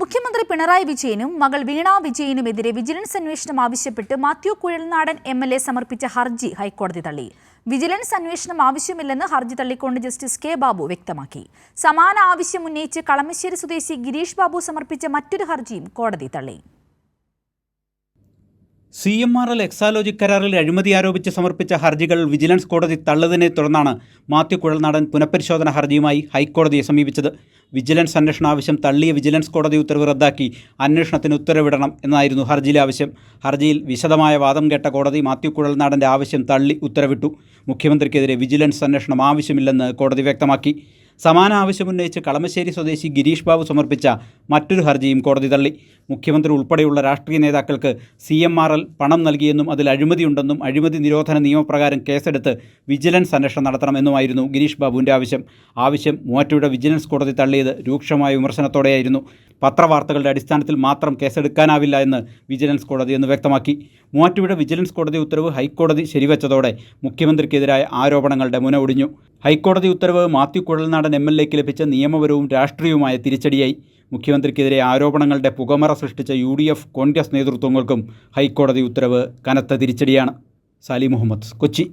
മുഖ്യമന്ത്രി പിണറായി വിജയനും മകൾ വീണ വിജയനുമെതിരെ വിജിലൻസ് അന്വേഷണം ആവശ്യപ്പെട്ട് Mathew Kuzhalnadan M L A സമർപ്പിച്ച ഹർജി ഹൈക്കോടതി തള്ളി. വിജിലൻസ് അന്വേഷണം ആവശ്യമില്ലെന്ന് ഹർജി തള്ളിക്കൊണ്ട് ജസ്റ്റിസ് കെ ബാബു വ്യക്തമാക്കി. സമാന ആവശ്യം ഉന്നയിച്ച് കളമശ്ശേരി സ്വദേശി ഗിരീഷ് ബാബു സമർപ്പിച്ച മറ്റൊരു ഹർജിയും കോടതി തള്ളി. C M R L Exalogic കരാറിൽ അഴിമതി ആരോപിച്ച് സമർപ്പിച്ച ഹർജികൾ വിജിലൻസ് കോടതി തള്ളതിനെ തുടർന്നാണ് മാത്യു കുഴൽനാടൻ പുനഃപരിശോധന ഹർജിയുമായി ഹൈക്കോടതിയെ സമീപിച്ചത്. വിജിലൻസ് അന്വേഷണ ആവശ്യം തള്ളിയ വിജിലൻസ് കോടതി ഉത്തരവ് റദ്ദാക്കി. അന്വേഷണത്തിന് ഉത്തരവിടണം എന്നായിരുന്നു ഹർജിയിലെ ആവശ്യം. ഹർജിയിൽ വിശദമായ വാദം കേട്ട കോടതി മാത്യു കുഴൽനാടന്റെ ആവശ്യം തള്ളി ഉത്തരവിട്ടു. മുഖ്യമന്ത്രിക്കെതിരെ വിജിലൻസ് അന്വേഷണം ആവശ്യമില്ലെന്ന് കോടതി വ്യക്തമാക്കി. സമാന ആവശ്യമുന്നയിച്ച് കളമശ്ശേരി സ്വദേശി ഗിരീഷ് ബാബു സമർപ്പിച്ച മറ്റൊരു ഹർജിയും കോടതി തള്ളി. മുഖ്യമന്ത്രി ഉൾപ്പെടെയുള്ള രാഷ്ട്രീയ നേതാക്കൾക്ക് സി എം ആർ എൽ പണം നൽകിയെന്നും അതിൽ അഴിമതിയുണ്ടെന്നും അഴിമതി നിരോധന നിയമപ്രകാരം കേസെടുത്ത് വിജിലൻസ് അന്വേഷണം നടത്തണമെന്നുമായിരുന്നു ഗിരീഷ് ബാബുവിന്റെ ആവശ്യം. ആവശ്യം മൂവാറ്റുപുഴ വിജിലൻസ് കോടതി തള്ളിയത് രൂക്ഷമായ വിമർശനത്തോടെയായിരുന്നു. പത്രവാർത്തകളുടെ അടിസ്ഥാനത്തിൽ മാത്രം കേസെടുക്കാനാവില്ല എന്ന് വിജിലൻസ് കോടതി എന്ന് വ്യക്തമാക്കി. മൂവാറ്റുപുഴ വിജിലൻസ് കോടതി ഉത്തരവ് ഹൈക്കോടതി ശരിവച്ചതോടെ മുഖ്യമന്ത്രിക്കെതിരായ ആരോപണങ്ങളുടെ മുന ഒടിഞ്ഞു. ഹൈക്കോടതി ഉത്തരവ് മാത്യു കുഴൽനാടൻ എം എൽ എക്ക് ലഭിച്ച നിയമപരവും രാഷ്ട്രീയവുമായ തിരിച്ചടിയായി. മുഖ്യമന്ത്രിക്കെതിരെ ആരോപണങ്ങളുടെ പുകമറ സൃഷ്ടിച്ച യു ഡി എഫ് കോൺഗ്രസ് നേതൃത്വങ്ങൾക്കും ഹൈക്കോടതി ഉത്തരവ് കനത്ത തിരിച്ചടിയാണ്. സാലി മുഹമ്മദ് കൊച്ചി.